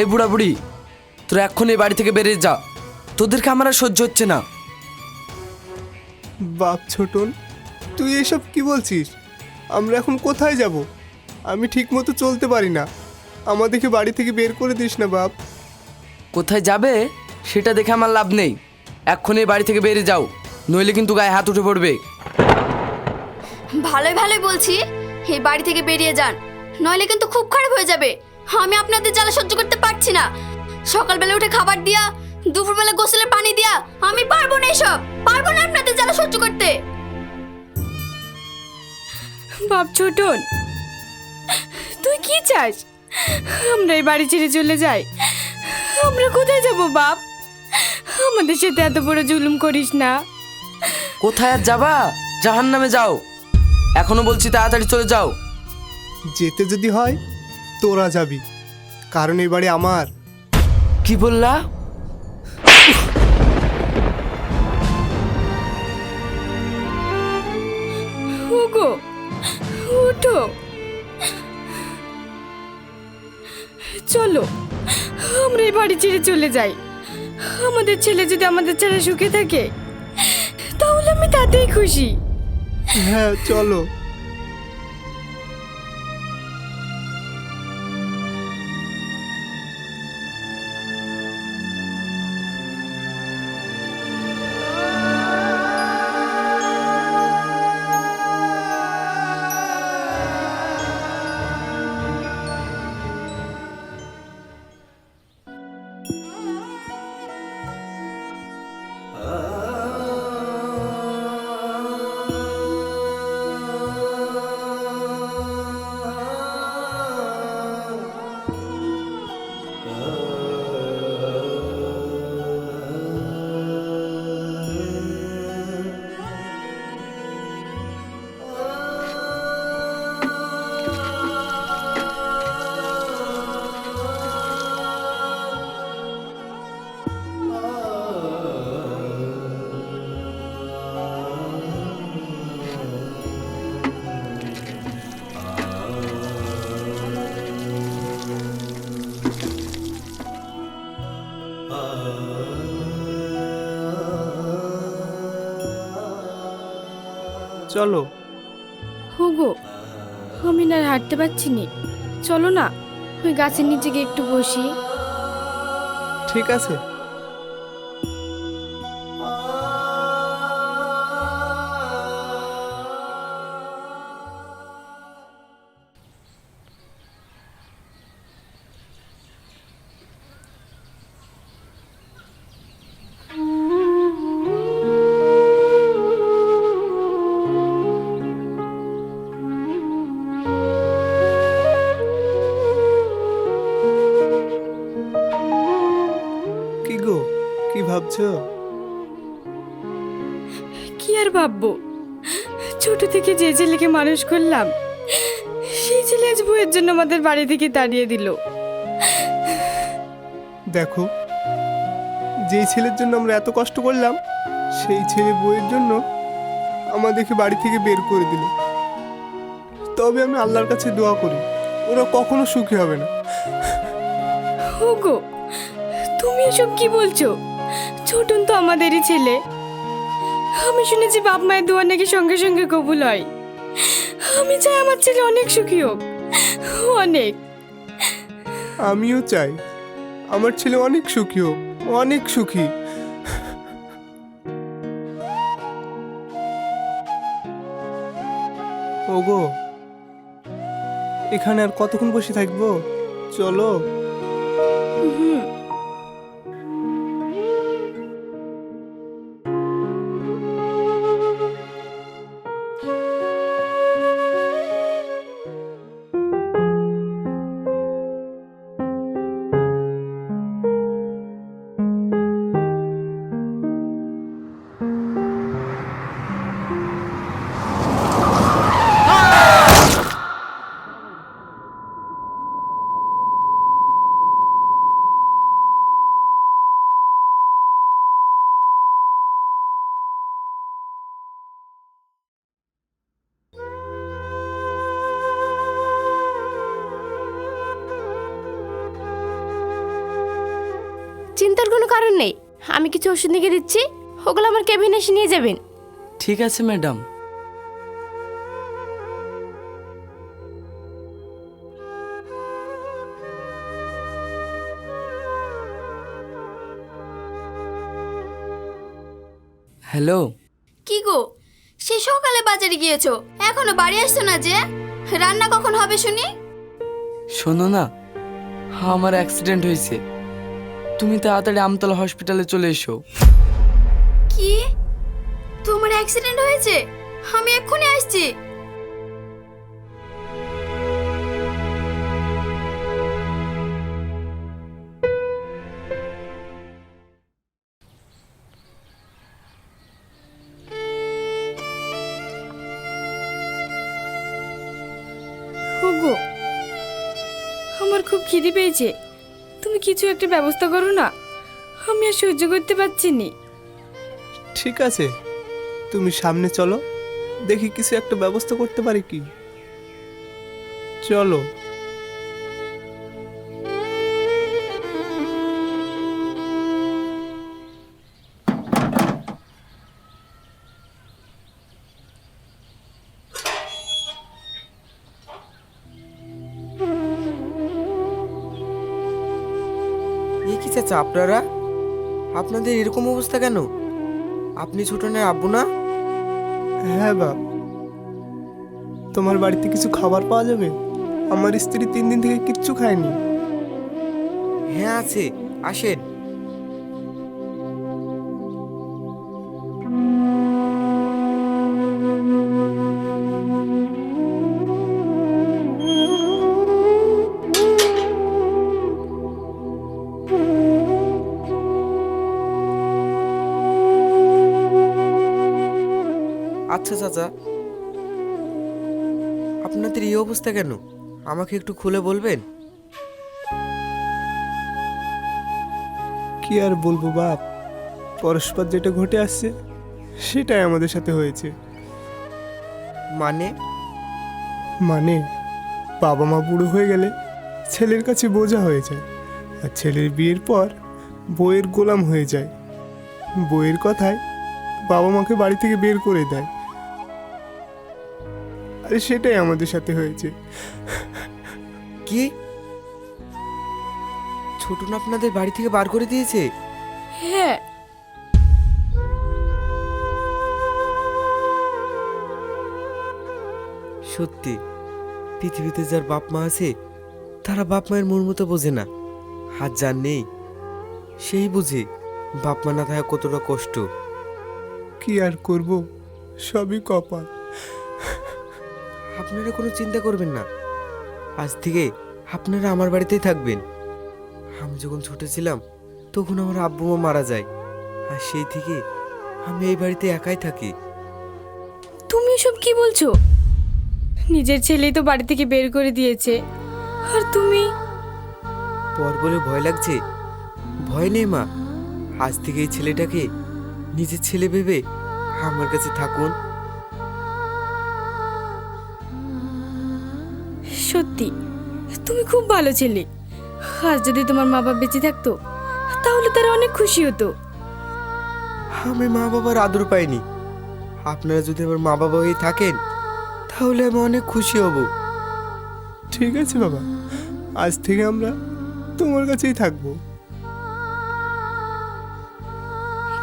এই বুড়া বুড়ি তোরা এক্ষুনি এই বাড়ি থেকে বেরিয়ে যা। তোদেরকে আমার আর সহ্য হচ্ছে না। বাপ ছোটন তুই এসব কি বলছিস? আমরা এখন কোথায় যাব? আমি ঠিক মতো চলতে পারি না। আমাদেরকে বাড়ি থেকে বের করে দিস না বাপ। কোথায় যাবে সেটা দেখে আমার লাভ নেই। এক্ষুনি এই বাড়ি থেকে বেরিয়ে যাও নইলে কিন্তু গায়ে হাত উঠে পড়বে। ভালোই ভালোই বলছি এই বাড়ি থেকে বেরিয়ে যান নইলে কিন্তু খুব খারাপ হয়ে যাবে। আমি আপনাদের জ্বালা সহ্য করতে পারছি না। সকালবেলা উঠে খাবার দিয়া দুপুরবেলা গোসলের পানি দিয়া আমি পারব না এসব। পারব না আপনাদের জ্বালা সহ্য করতে। বাপ ছোটন তুই কি চাস? আমরা এই বাড়ি ছেড়ে চলে যাই। আমরা কোথায় যাব বাপ? আমাদের সাথে এত বড় জুলুম করিস না। কোথায় আর যাবা? জাহান নামে যাও। এখনও বলছি তাড়াতাড়ি চলে যাও। যেতে যদি হয় তোরা যাবি। কারণ এই বাড়ি আমার। কি বললা? ওগো উঠো। চলো আমরা এই বাড়ি ছেড়ে চলে যাই। আমাদের ছেলে যদি আমাদের ছেলে সুখে থাকে তাহলে আমি তাতেই খুশি। হ্যাঁ চলো। চলো। হুগো আমি না হাঁটতে পারছি নি। চলো না ওই গাছের নিচে গিয়ে একটু বসি। ঠিক আছে। ভাবছ কি আর ভাববো? ছোট থেকে যে ছেলেকে মানুষ করলাম সেই ছেলে আজ বইয়ের জন্য আমাদের বাড়ি থেকে তাড়িয়ে দিল। দেখো যেই ছেলের জন্য আমরা এত কষ্ট করলাম সেই ছেলে বইয়ের জন্য আমাদেরকে বাড়ি থেকে বের করে দিল। তবে আমি আল্লাহর কাছে দোয়া করি ওরা কখনো সুখী হবে না। ওগো তুমি এসব কি বলছো? ছোটন তো আমাদেরই ছেলে। আমি শুনেছি বাপ মায়ের দোয়া নাকি সঙ্গে সঙ্গে কবুল হয়। আমি চাই আমার ছেলে অনেক সুখী হোক। অনেক। আমিও চাই আমার ছেলে অনেক সুখী হোক অনেক সুখী। ওগো এখানে আর কতক্ষণ বসে থাকব? চলো। হুম। ওষুধ লিখে দিচ্ছি ওগুলো আমার কেবিনে এসে নিয়ে যাবেন। ঠিক আছে ম্যাডাম। হ্যালো। কি গো সে সকালে বাজারে গিয়েছো এখনও বাড়ি আসছো না যে? রান্না কখন হবে শুনি? শোনো না আমার অ্যাক্সিডেন্ট হয়েছে। তুমি তাড়াতাড়ি আমতলা হসপিটালে চলে এসো। কি? তোমার অ্যাক্সিডেন্ট হয়েছে? আমি এক্ষুনি আসছি। আমার খুব খিদে পেয়েছে। কিছু একটা ব্যবস্থা করো না। আমি আর সহ্য করতে পারছি নি। ঠিক আছে, তুমি সামনে চলো, দেখি কিছু একটা ব্যবস্থা করতে পারি কি। চলো। চাচা আপনারা? আপনাদের এরকম অবস্থা কেন? আপনি ছোটনের আব্বু না? হ্যাঁ বাপ। তোমার বাড়িতে কিছু খাবার পাওয়া যাবে? আমার স্ত্রী তিন দিন থেকে কিচ্ছু খায়নি। হ্যাঁ আছে। আসেন। অবস্থা কেন? আমাকে একটু খুলে বলবেন? কি আর বলব বাপ? পরস্পর যেটা ঘটে আসছে সেটাই আমাদের সাথে হয়েছে। মানে? মানে বাবা মা বুড়ো হয়ে গেলে ছেলের কাছে বোঝা হয়ে যায় আর ছেলের বিয়ের পর বইয়ের গোলাম হয়ে যায়। বইয়ের কথায় বাবা মাকে বাড়ি থেকে বের করে দেয়। সেটাই আমাদের সাথে হয়েছে। কি? ছোটন আপনাদের বাড়ি থেকে বার করে দিয়েছে? হ্যাঁ। সত্যি পৃথিবীতে যার বাপ মা আছে তারা বাপ মায়ের মন মতো বোঝে না। হাত যার নেই সেই বুঝে বাপ মা না থাকা কতটা কষ্ট। কি আর করব? সবই কপাল। আপনারা কোনো চিন্তা করবেন না। আজ থেকে আপনারা আমার বাড়িতেই থাকবেন। আমি যখন ছোট ছিলাম তখন আমার আব্বু মা মারা যায়। আর সেই থেকে আমি এই বাড়িতে একাই থাকি। তুমি এসব কি বলছো? নিজের ছেলেই তো বাড়ি থেকে বের করে দিয়েছে। আর তুমি? পর বলে ভয় লাগছে। ভয় নেই মা। আজ থেকে এই ছেলেটাকে নিজের ছেলে ভেবে আমার কাছে থাকুন। সত্যি? তুমি খুব ভালো ছেলে। আর যদি তোমার মা বাবা বেঁচে থাকতো তাহলে তারা অনেক খুশি হতো। আমি মা বাবার আদর পাইনি। আপনারা যদি আমার মা বাবা হয়ে থাকেন তাহলে আমি অনেক খুশি হব। ঠিক আছে বাবা। আজ থেকে আমরা তোমার কাছেই থাকব।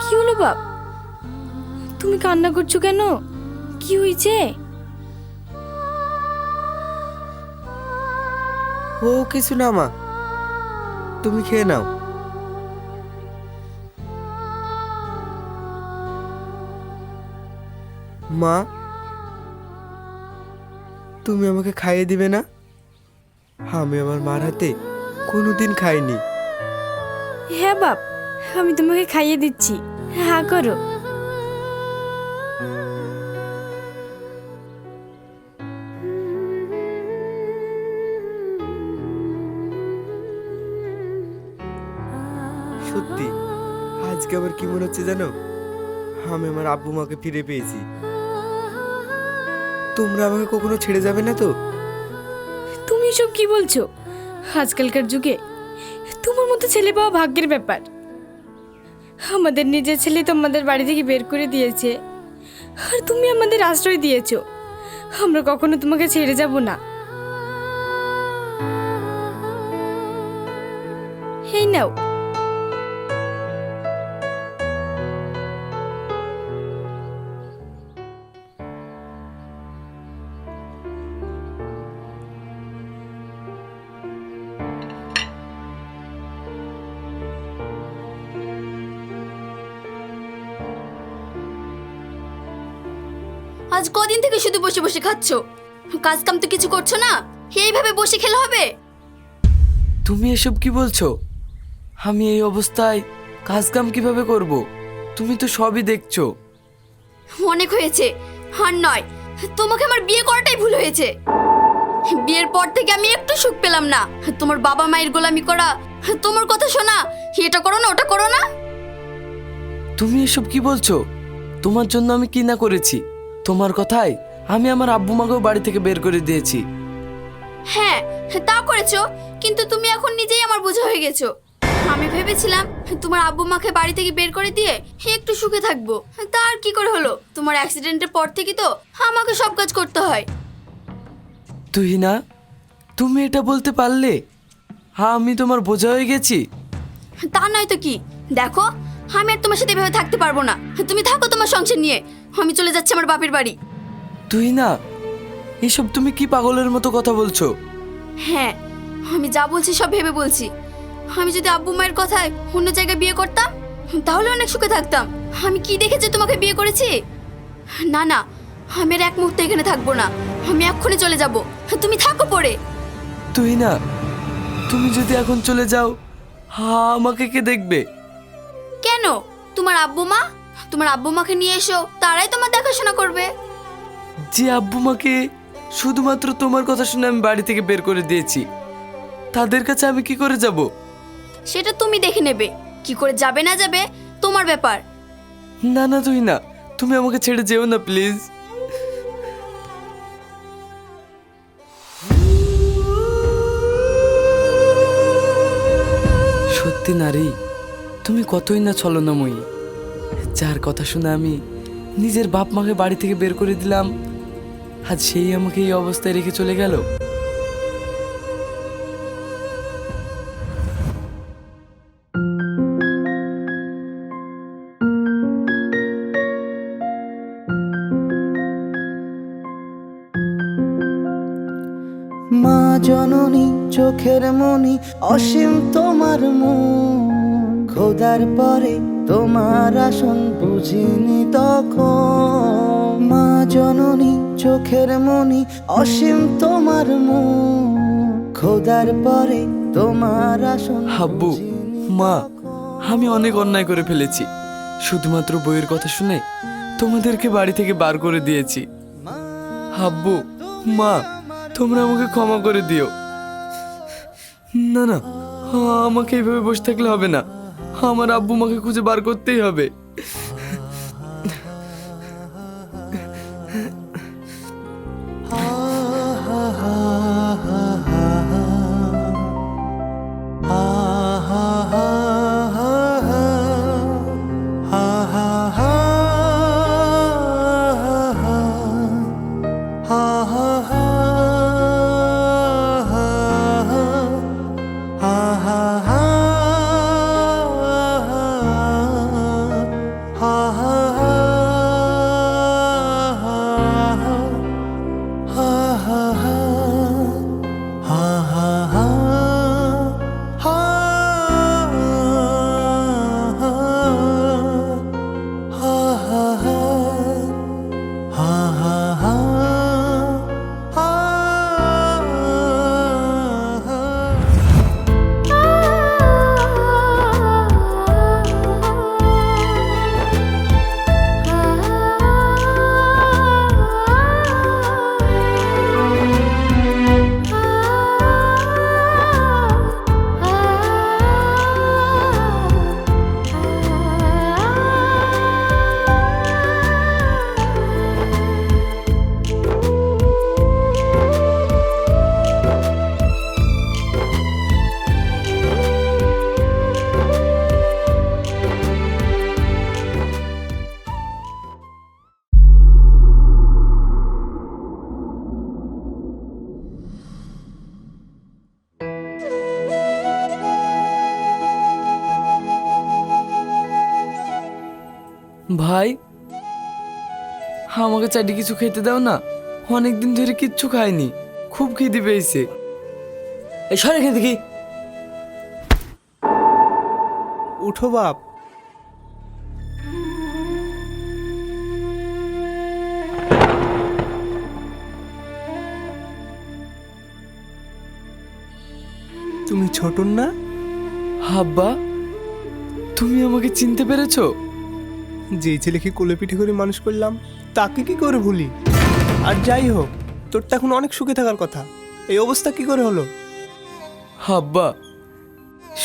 কি হলো বাপ? তুমি কান্না করছ কেন? কি হয়েছে? ও, কিছু না মা। তুমি খেয়ে নাও। মা, তুমি আমাকে খাইয়ে দিবে না? আমি আমার মার হাতে কোনোদিন খাইনি। হ্যাঁ বাপ, আমি তোমাকে খাইয়ে দিচ্ছি। হ্যাঁ করো। কি মনে হচ্ছে জানো? আমি আমার আব্বু মাকে ফিরে পেয়েছি। তোমরা আমাকে কখনো ছেড়ে যাবে না তো? তুমি এসব কি বলছো? আজকালকার যুগে তোমার মতো ছেলে পাওয়া ভাগ্যের ব্যাপার। আমাদের নিজের ছেলে তোমাদের বাড়ি থেকে বের করে দিয়েছে। আর তুমি আমাদের আশ্রয় দিয়েছ। আমরা কখনো তোমাকে ছেড়ে যাব না। এই নাও। আজ কদিন থেকে শুধু বসে বসে খাচ্ছ? কাজ কাম তো কিছু করছ না? এইভাবে বসে খেলে হবে? তুমি এসব কি বলছো? আমি এই অবস্থায় কাজ কাম কীভাবে করব? তুমি তো সবই দেখছ। অনেক হয়েছে আর নয় তোমাকে আমার বিয়ে করাটাই ভুল হয়েছে। বিয়ের পর থেকে আমি একটু সুখ পেলাম না। তোমার বাবা মায়ের গোলামি করা তোমার কথা শোনা এটা করো না ওটা করো না। তুমি এসব কি বলছো? তোমার জন্য আমি কি না করেছি? তোমার কথায় আমি আমার আব্বু মাকেও বাড়ি থেকে বের করে দিয়েছি। হ্যাঁ তা করেছ কিন্তু তুমি এখন নিজেই আমার বোঝা হয়ে গেছো। আমি ভেবেছিলাম তোমার আব্বু মাকে বাড়ি থেকে বের করে দিয়ে একটু সুখে থাকব। তা আর কি করে হলো? তোমার অ্যাক্সিডেন্টের পর থেকে তো আমাকে সব কাজ করতে হয়। তুই না তুমি এটা বলতে পারলে? হ্যাঁ আমি তোমার বোঝা হয়ে গেছি। তা নয় তো কি? দেখো আমি আর তোমার সাথে এভাবে থাকতে পারব না। তুমি থাকো তোমার সংসার নিয়ে। আমি চলে যাচ্ছি আমার বাপের বাড়ি। তুই না এসব তুমি কি পাগলের মতো কথা বলছো? হ্যাঁ আমি যা বলছি সব ভেবে বলছি। আমি যদি আব্বু মায়ের কথায় অন্য জায়গায় বিয়ে করতাম তাহলে অনেক সুখে থাকতাম। আমি কি দেখেছি তোমাকে বিয়ে করেছি? না না আমি আর এক মুহূর্তে এখানে থাকব না। আমি এক্ষুনি চলে যাব। তুমি থাকো পরে। তুই না তুমি যদি এখন চলে যাও হ্যাঁ আমাকে কে দেখবে? কেন? তোমার আব্বু মা? তোমার আব্বু মাকে নিয়ে এসো তারাই তোমার দেখাশোনা করবে। যে আব্বু মাকে শুধুমাত্র তোমার কথা শুনে আমি বাড়ি থেকে বের করে দিয়েছি তাদের কাছে আমি কি করে যাব? সেটা তুমি দেখে নেবে। কি করে যাবে না যাবে তোমার ব্যাপার। না না তুই না। তুমি আমাকে ছেড়ে যেও না প্লিজ। সত্যি নারী তুমি কতই না ছলনাময়ী। যার কথা শুনে আমি নিজের বাপ মাকে বাড়ি থেকে বের করে দিলাম, আজ সেই আমাকে এই অবস্থায় রেখে চলে গেল। মা জননী, চোখের মনি অসীম তোমার মন। খোদার পরে তোমার আসন বুঝিনি তখন। মা জননী চোখের মনি অসীম তোমার মন। খোদার পরে তোমার আসন হাব্বু মা আমি অনেক অন্যায় করে ফেলেছি। শুধুমাত্র বইয়ের কথা শুনে তোমাদেরকে বাড়ি থেকে বার করে দিয়েছি। হাব্বু মা তোমরা আমাকে ক্ষমা করে দিও। না না আমাকে এইভাবে বসে থাকলে হবে না। আমার আব্বু মাকে খুঁজে বার করতেই হবে। আমাকে চাটি কিছু খেতে দাও না। অনেক দিন ধরে কিচ্ছু খাইনি। খুব খিদে পেয়েছে। এই সরে এখান থেকে। উঠো বাপ। তুমি ছোটন না? হাব্বা তুমি আমাকে চিনতে পেরেছ? যেই ছেলেকে কোলে পিঠে করে মানুষ করলাম তাকে কি করে ভুলি? আর যাই হোক, তোর তো এখন অনেক সুখে থাকার কথা। এই অবস্থা কি করে হলো? হাব্বা,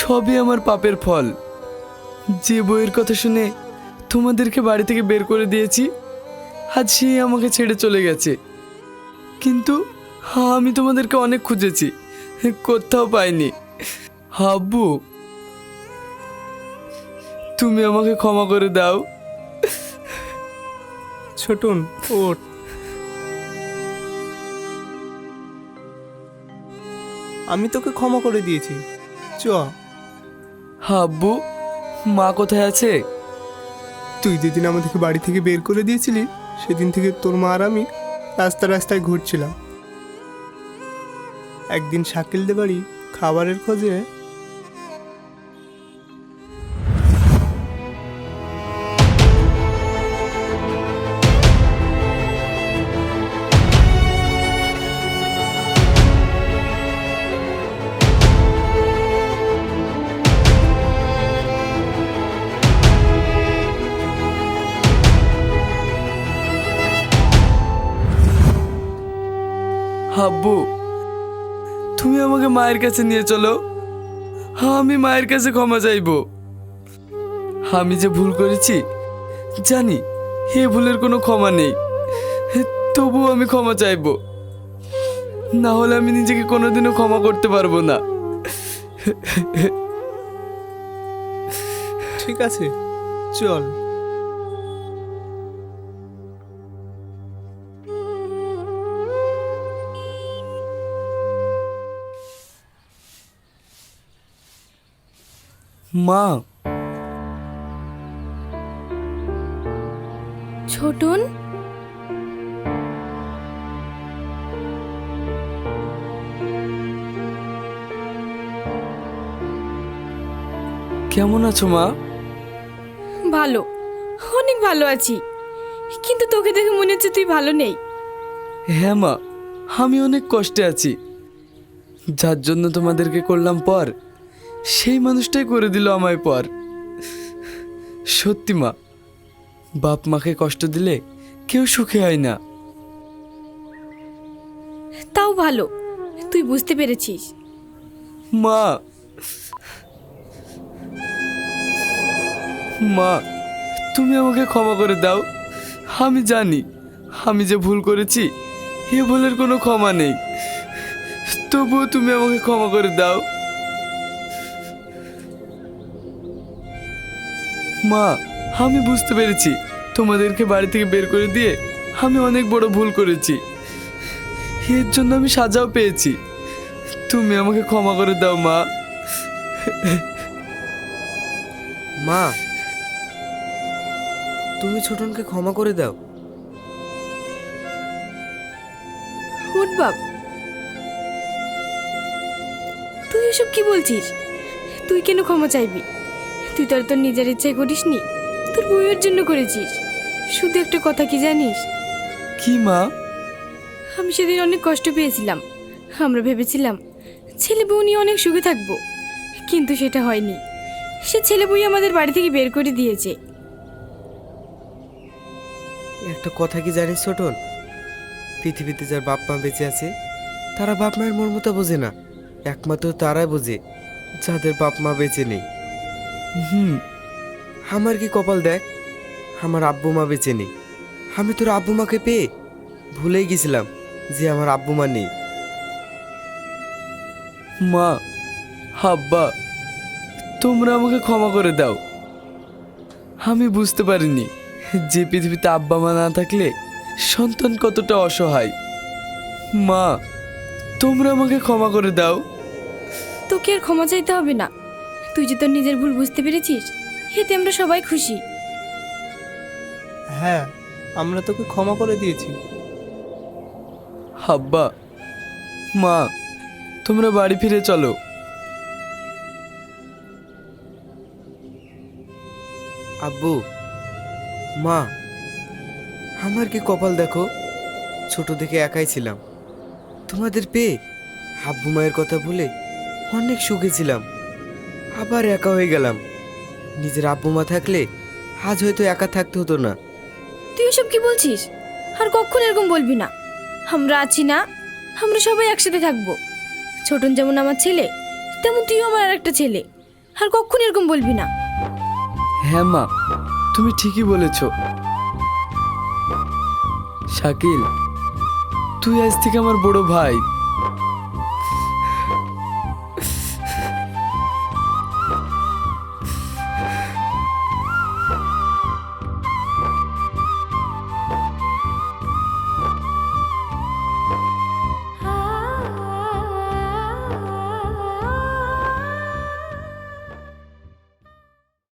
সবই আমার পাপের ফল। যে বইয়ের কথা শুনে তোমাদেরকে বাড়ি থেকে বের করে দিয়েছি, আজ সে আমাকে ছেড়ে চলে গেছে। কিন্তু হ্যাঁ আমি তোমাদেরকে অনেক খুঁজেছি, কোথাও পাইনি। হাব্বু, তুমি আমাকে ক্ষমা করে দাও। ছোটন ওঠ। আমি তোকে ক্ষমা করে দিয়েছি। চ। হাব্বু মা কোথায় আছে? তুই যেদিন আমাদেরকে বাড়ি থেকে বের করে দিয়েছিলি সেদিন থেকে তোর মা আর আমি রাস্তা রাস্তায় ঘুরছিলাম। একদিন শাকিলদের বাড়ি খাবারের খোঁজে হাব্বু তুমি আমাকে মায়ের কাছে নিয়ে চলো। হ্যাঁ আমি মায়ের কাছে ক্ষমা চাইব। আমি যে ভুল করেছি, জানি, এ ভুলের কোনো ক্ষমা নেই। তবুও আমি ক্ষমা চাইব। না হলে আমি নিজেকে কোনোদিনও ক্ষমা করতে পারব না। ঠিক আছে, চল। মা। ছোটন। কেমন আছো মা? ভালো অনেক ভালো আছি। কিন্তু তোকে দেখে মনে হচ্ছে তুই ভালো নেই। হ্যাঁ মা আমি অনেক কষ্টে আছি। যার জন্য তোমাদেরকে করলাম পর। সেই মানুষটাই করে দিল আমায় পর। সত্যি মা বাপ মাকে কষ্ট দিলে কেউ সুখে হয় না। তাও ভালো তুই বুঝতে পেরেছিস। মা মা তুমি আমাকে ক্ষমা করে দাও। আমি জানি আমি যে ভুল করেছি এ ভুলের কোনো ক্ষমা নেই। তবুও তুমি আমাকে ক্ষমা করে দাও। মা আমি বুঝতে পেরেছি। তোমাদেরকে বাড়ি থেকে বের করে দিয়ে আমি অনেক বড় ভুল করেছি। এর জন্য আমি সাজাও পেয়েছি। তুমি আমাকে ক্ষমা করে দাও মা। মা তুমি ছোটনকে ক্ষমা করে দাও। উঠ বাপ তুই এসব কি বলছিস? তুই কেন ক্ষমা চাইবি? তুই তো আর তোর নিজের ইচ্ছায় করিসনি? তোর বউয়ের জন্য করেছিস। শুধু একটা কথা কি জানিস? কি মা? আমি সেদিন অনেক কষ্ট পেয়েছিলাম। আমরা ভেবেছিলাম ছেলে বউ নিয়ে অনেক সুখে থাকব। কিন্তু সেটা হয়নি। সে ছেলে বউই আমাদের বাড়ি থেকে বের করে দিয়েছে। একটা কথা কি জানিস ছোটন? পৃথিবীতে যার বাপ মা বেঁচে আছে তারা বাপ মায়ের মর্মতা বোঝে না। একমাত্র তারাই বোঝে যাদের বাপ মা বেঁচে নেই। হুম। আমার কি কপাল দেখ? আমার আব্বু মা বেঁচে নেই। আমি তোর আব্বু মাকে পেয়ে ভুলেই গেছিলাম যে আমার আব্বু মা নেই। মা হাব্বা তোমরা আমাকে ক্ষমা করে দাও। আমি বুঝতে পারিনি যে পৃথিবীতে আব্বা মা না থাকলে সন্তান কতটা অসহায়। মা তোমরা আমাকে ক্ষমা করে দাও। তোকে আর ক্ষমা চাইতে হবে না। তুই যে তোর নিজের ভুল বুঝতে পেরেছিস এতে আমরা সবাই খুশি। হ্যাঁ আমরা তোকে ক্ষমা করে দিয়েছি। হাব্বা মা তোমরা বাড়ি ফিরে চলো। আব্বু মা আমার কি কপাল দেখো? ছোট থেকে একাই ছিলাম। তোমাদের পেয়ে আব্বু মায়ের কথা বলে অনেক সুখে ছিলাম। আবার একা হয়ে গেলাম। নিজের আব্বু মা থাকলে আজ হয়তো একা থাকতে হতো না। তুই এসব কি বলছিস? আর কখন এরকম বলবি না। আমরা আছি না আমরা সবাই একসাথে থাকব। ছোটন যেমন আমার ছেলে তেমন তুইও আমার আর একটা ছেলে। আর কখন এরকম বলবি না। হ্যাঁ মা তুমি ঠিকই বলেছ। শাকিল তুই আজ থেকে আমার বড় ভাই।